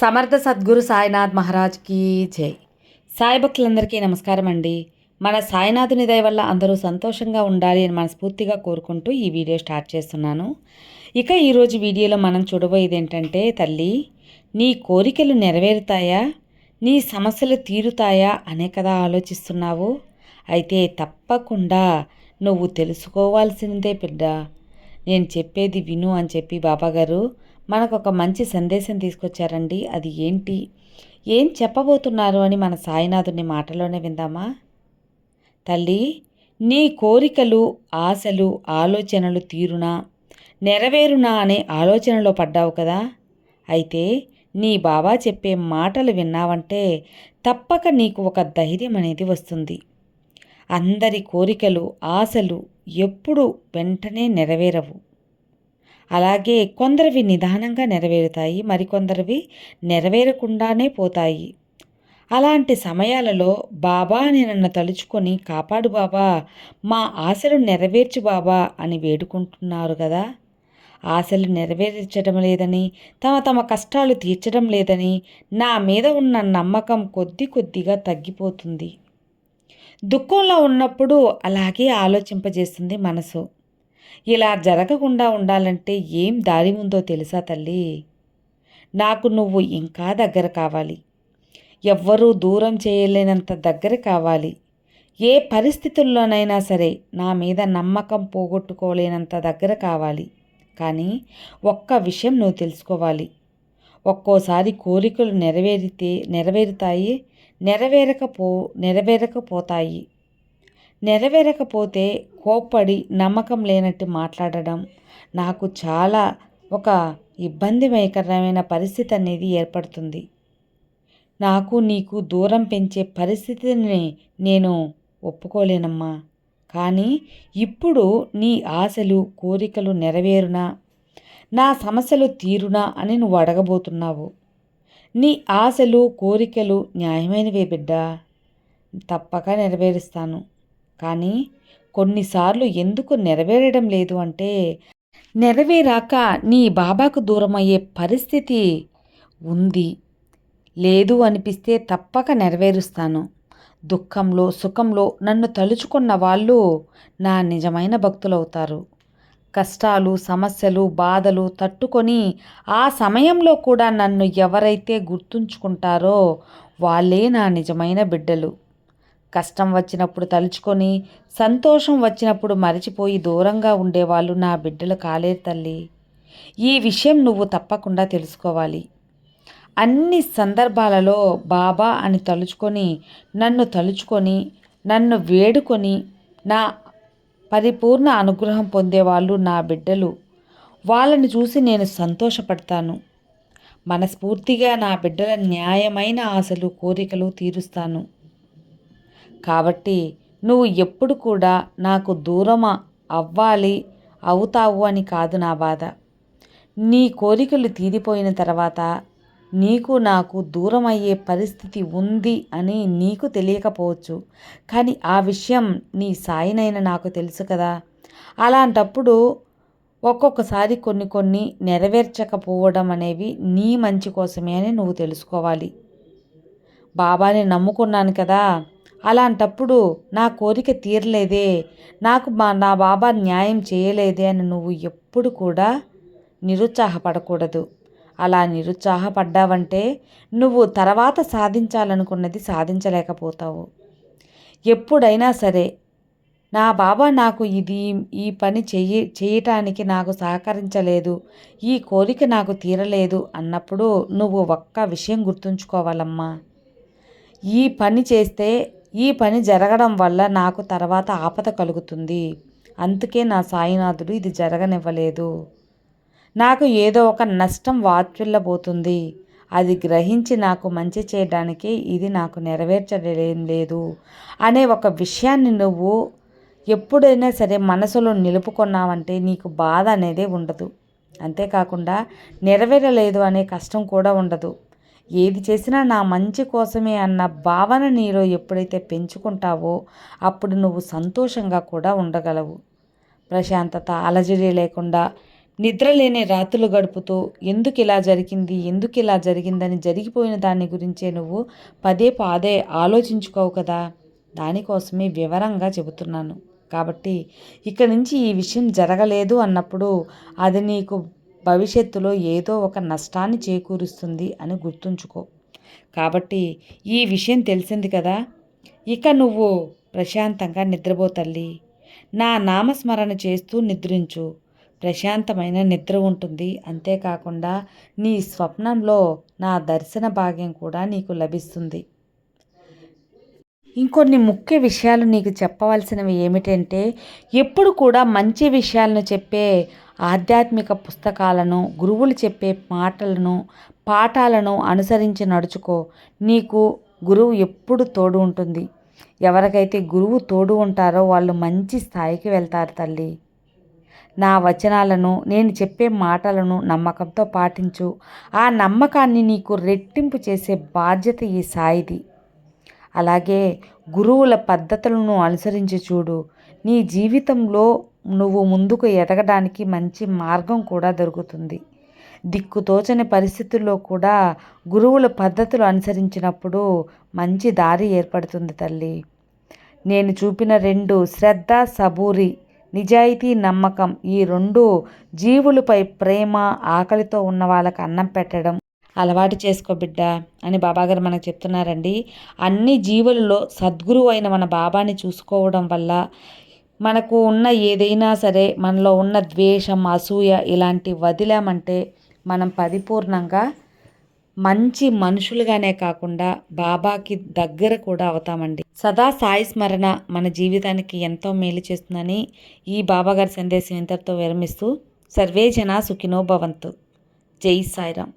సమర్థ సద్గురు సాయినాథ్ మహారాజ్కి జై. సాయి భక్తులందరికీ నమస్కారం అండి మన సాయినాథుని దయ వల్ల అందరూ సంతోషంగా ఉండాలి అని మనస్ఫూర్తిగా కోరుకుంటూ ఈ వీడియో స్టార్ట్ చేస్తున్నాను. ఇక ఈరోజు వీడియోలో మనం చూడబోయేది ఏంటంటే తల్లి నీ కోరికలు నెరవేరుతాయా? నీ సమస్యలు తీరుతాయా? అనే కదా ఆలోచిస్తున్నావు. అయితే తప్పకుండా నువ్వు తెలుసుకోవాల్సిందే బిడ్డ. నేను చెప్పేది విను అని చెప్పి బాబాగారు మనకు ఒక మంచి సందేశం తీసుకొచ్చారండి. అది ఏంటి? ఏం చెప్పబోతున్నారు అని మన సాయినాథుని మాటలోనే విందామా? తల్లి నీ కోరికలు ఆశలు ఆలోచనలు తీరునా? నెరవేరునా అనే ఆలోచనలో పడ్డావు కదా? అయితే నీ బాబా చెప్పే మాటలు విన్నావంటే తప్పక నీకు ఒక ధైర్యం అనేది వస్తుంది. అందరి కోరికలు ఆశలు ఎప్పుడు వెంటనే నెరవేరవు. అలాగే కొందరివి నిదానంగా నెరవేరుతాయి మరికొందరివి నెరవేరకుండానే పోతాయి. అలాంటి సమయాలలో బాబా అని నన్ను తలుచుకొని కాపాడు బాబా మా ఆశలు నెరవేర్చు బాబా అని వేడుకుంటున్నారు కదా. ఆశలు నెరవేర్చడం లేదని తమ తమ కష్టాలు తీర్చడం లేదని నా మీద ఉన్న నమ్మకం కొద్ది కొద్దిగా తగ్గిపోతుంది. దుఃఖంలో ఉన్నప్పుడు అలాగే ఆలోచింపజేస్తుంది మనసు. ఇలా జరగకుండా ఉండాలంటే ఏం దారి ఉందో తెలుసా తల్లి? నాకు నువ్వు ఇంకా దగ్గర కావాలి. ఎవ్వరూ దూరం చేయలేనంత దగ్గర కావాలి. ఏ పరిస్థితుల్లోనైనా సరే నా మీద నమ్మకం పోగొట్టుకోలేనంత దగ్గర కావాలి. కానీ ఒక్క విషయం నువ్వు తెలుసుకోవాలి. ఒక్కోసారి కోరికలు నెరవేరితే నెరవేరుతాయి నెరవేరకపో నెరవేరకపోతాయి. నెరవేరకపోతే కోప్పడి నమ్మకం లేనట్టు మాట్లాడడం నాకు చాలా ఒక ఇబ్బందిమయకరమైన పరిస్థితి అనేది ఏర్పడుతుంది. నాకు నీకు దూరం పెంచే పరిస్థితిని నేను ఒప్పుకోలేనమ్మా. కానీ ఇప్పుడు నీ ఆశలు కోరికలు నెరవేరునా? నా సమస్యలు తీరునా అని నువ్వు అడగబోతున్నావు. నీ ఆశలు కోరికలు న్యాయమైనవే బిడ్డ. తప్పక నెరవేరుస్తాను. కానీ కొన్నిసార్లు ఎందుకు నెరవేరడం లేదు అంటే నెరవేరాక నీ బాబాకు దూరమయ్యే పరిస్థితి ఉంది. లేదు అనిపిస్తే తప్పక నెరవేరుస్తాను. దుఃఖంలో సుఖంలో నన్ను తలుచుకున్న వాళ్ళు నా నిజమైన భక్తులవుతారు. కష్టాలు సమస్యలు బాధలు తట్టుకొని ఆ సమయంలో కూడా నన్ను ఎవరైతే గుర్తుంచుకుంటారో వాళ్ళే నా నిజమైన బిడ్డలు. కష్టం వచ్చినప్పుడు తలుచుకొని సంతోషం వచ్చినప్పుడు మరచిపోయి దూరంగా ఉండేవాళ్ళు నా బిడ్డలు కాలేరు తల్లి. ఈ విషయం నువ్వు తప్పకుండా తెలుసుకోవాలి. అన్ని సందర్భాలలో బాబా అని తలుచుకొని నన్ను తలుచుకొని నన్ను వేడుకొని నా పరిపూర్ణ అనుగ్రహం పొందేవాళ్ళు నా బిడ్డలు. వాళ్ళని చూసి నేను సంతోషపడతాను. మనస్ఫూర్తిగా నా బిడ్డల న్యాయమైన ఆశలు కోరికలు తీరుస్తాను. కాబట్టి నువ్వు ఎప్పుడు కూడా నాకు దూరం అవ్వాలి అవుతావు అని కాదు నా బాధ. నీ కోరికలు తీరిపోయిన తర్వాత నీకు నాకు దూరం అయ్యే పరిస్థితి ఉంది అని నీకు తెలియకపోవచ్చు. కానీ ఆ విషయం నీ సాయినైనా నాకు తెలుసు కదా. అలాంటప్పుడు ఒక్కొక్కసారి కొన్ని కొన్ని నెరవేర్చకపోవడం అనేవి నీ మంచి కోసమే అని నువ్వు తెలుసుకోవాలి. బాబాని నమ్ముకున్నాను కదా. అలాంటప్పుడు నా కోరిక తీరలేదే. నాకు మా నా బాబా న్యాయం చేయలేదే అని నువ్వు ఎప్పుడు కూడా నిరుత్సాహపడకూడదు. అలా నిరుత్సాహపడ్డావంటే నువ్వు తర్వాత సాధించాలనుకున్నది సాధించలేకపోతావు. ఎప్పుడైనా సరే నా బాబా నాకు ఇది ఈ పని చెయ్యి చేయటానికి నాకు సహకరించలేదు ఈ కోరిక నాకు తీరలేదు అన్నప్పుడు నువ్వు ఒక్క విషయం గుర్తుంచుకోవాలమ్మా. ఈ పని చేస్తే ఈ పని జరగడం వల్ల నాకు తర్వాత ఆపద కలుగుతుంది. అందుకే నా సాయినాథుడు ఇది జరగనివ్వలేదు. నాకు ఏదో ఒక నష్టం వాత్విల్లబోతుంది అది గ్రహించి నాకు మంచి చేయడానికి ఇది నాకు నెరవేర్చడం లేదు అనే ఒక విషయాన్ని నువ్వు ఎప్పుడైనా సరే మనసులో నిలుపుకున్నావంటే నీకు బాధ అనేది ఉండదు. అంతేకాకుండా నెరవేరలేదు అనే కష్టం కూడా ఉండదు. ఏది చేసినా నా మంచి కోసమే అన్న భావన నీలో ఎప్పుడైతే పెంచుకుంటావో అప్పుడు నువ్వు సంతోషంగా కూడా ఉండగలవు. ప్రశాంతత అలజడి లేకుండా నిద్రలేని రాత్రులు గడుపుతూ ఎందుకు ఇలా జరిగింది ఎందుకు ఇలా జరిగిందని జరిగిపోయిన దాని గురించే నువ్వు పదే పదే ఆలోచించుకోవు కదా. దానికోసమే వివరంగా చెబుతున్నాను. కాబట్టి ఇక్కడి నుంచి ఈ విషయం జరగలేదు అన్నప్పుడు అది నీకు భవిష్యత్తులో ఏదో ఒక నష్టాన్ని చేకూరుస్తుంది అని గుర్తుంచుకో. కాబట్టి ఈ విషయం తెలిసింది కదా. ఇక నువ్వు ప్రశాంతంగా నిద్రపో తల్లి. నా నామస్మరణ చేస్తూ నిద్రించు. ప్రశాంతమైన నిద్ర ఉంటుంది. అంతేకాకుండా నీ స్వప్నంలో నా దర్శన భాగ్యం కూడా నీకు లభిస్తుంది. ఇంకొన్ని ముఖ్య విషయాలు నీకు చెప్పవలసినవి ఏమిటంటే ఎప్పుడు కూడా మంచి విషయాలను చెప్పే ఆధ్యాత్మిక పుస్తకాలను గురువులు చెప్పే మాటలను పాఠాలను అనుసరించి నడుచుకో. నీకు గురువు ఎప్పుడు తోడు ఉంటుంది. ఎవరికైతే గురువు తోడు ఉంటారో వాళ్ళు మంచి స్థాయికి వెళ్తారు తల్లి. నా వచనాలను నేను చెప్పే మాటలను నమ్మకంతో పాటించు. ఆ నమ్మకాన్ని నీకు రెట్టింపు చేసే బాధ్యత ఈ సాయిది. అలాగే గురువుల పద్ధతులను అనుసరించి చూడు. నీ జీవితంలో నువ్వు ముందుకు ఎదగడానికి మంచి మార్గం కూడా దొరుకుతుంది. దిక్కుతోచని పరిస్థితుల్లో కూడా గురువుల పద్ధతులు అనుసరించినప్పుడు మంచి దారి ఏర్పడుతుంది తల్లి. నేను చూపిన రెండు శ్రద్ధ సబూరి నిజాయితీ నమ్మకం ఈ రెండు జీవులపై ప్రేమ ఆకలితో ఉన్న వాళ్ళకి అన్నం పెట్టడం అలవాటు చేసుకో బిడ్డ అని బాబాగారు మనకు చెప్తున్నారండి. అన్ని జీవులలో సద్గురువు అయిన మన బాబాని చూసుకోవడం వల్ల మనకు ఉన్న ఏదైనా సరే మనలో ఉన్న ద్వేషం అసూయ ఇలాంటి వదిలామంటే మనం పరిపూర్ణంగా మంచి మనుషులుగానే కాకుండా బాబాకి దగ్గర కూడా అవుతామండి. సదా సాయి స్మరణ మన జీవితానికి ఎంతో మేలు చేస్తుందని ఈ బాబాగారి సందేశం ఇంతటితో విరమిస్తూ సర్వే జన సుఖినో భవంతు. జై సాయిరామ్.